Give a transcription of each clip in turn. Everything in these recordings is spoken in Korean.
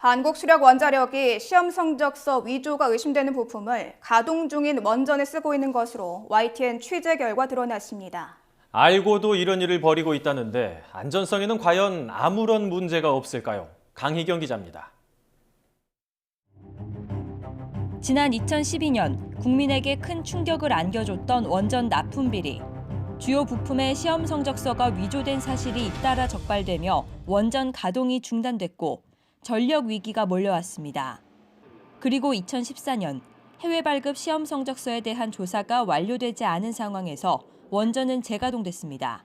한국수력원자력이 시험 성적서 위조가 의심되는 부품을 가동 중인 원전에 쓰고 있는 것으로 YTN 취재 결과 드러났습니다. 알고도 이런 일을 벌이고 있다는데 안전성에는 과연 아무런 문제가 없을까요? 강희경 기자입니다. 지난 2012년 국민에게 큰 충격을 안겨줬던 원전 납품 비리. 주요 부품의 시험 성적서가 위조된 사실이 잇따라 적발되며 원전 가동이 중단됐고 전력 위기가 몰려왔습니다. 그리고 2014년 해외 발급 시험 성적서에 대한 조사가 완료되지 않은 상황에서 원전은 재가동됐습니다.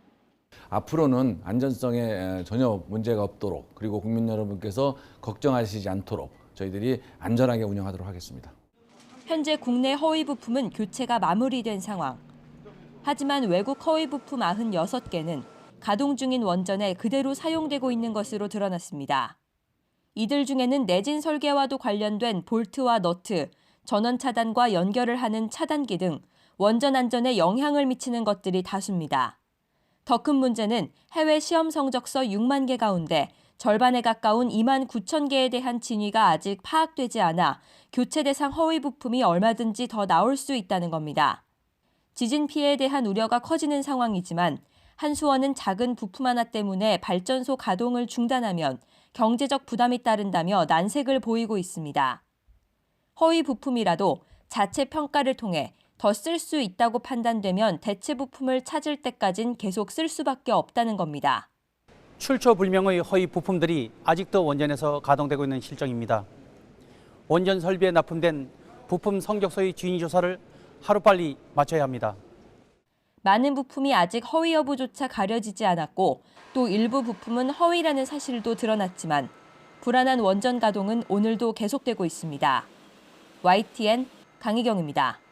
앞으로는 안전성에 전혀 문제가 없도록 그리고 국민 여러분께서 걱정하시지 않도록 저희들이 안전하게 운영하도록 하겠습니다. 현재 국내 허위 부품은 교체가 마무리된 상황. 하지만 외국 허위 부품 96개는 가동 중인 원전에 그대로 사용되고 있는 것으로 드러났습니다. 이들 중에는 내진 설계와도 관련된 볼트와 너트, 전원 차단과 연결을 하는 차단기 등 원전 안전에 영향을 미치는 것들이 다수입니다. 더 큰 문제는 해외 시험 성적서 6만 개 가운데 절반에 가까운 2만 9천 개에 대한 진위가 아직 파악되지 않아 교체 대상 허위 부품이 얼마든지 더 나올 수 있다는 겁니다. 지진 피해에 대한 우려가 커지는 상황이지만 한수원은 작은 부품 하나 때문에 발전소 가동을 중단하면 경제적 부담이 따른다며 난색을 보이고 있습니다. 허위 부품이라도 자체 평가를 통해 더 쓸 수 있다고 판단되면 대체 부품을 찾을 때까진 계속 쓸 수밖에 없다는 겁니다. 출처 불명의 허위 부품들이 아직도 원전에서 가동되고 있는 실정입니다. 원전 설비에 납품된 부품 성적서의 진위 조사를 하루빨리 마쳐야 합니다. 많은 부품이 아직 허위 여부조차 가려지지 않았고 또 일부 부품은 허위라는 사실도 드러났지만 불안한 원전 가동은 오늘도 계속되고 있습니다. YTN 강희경입니다.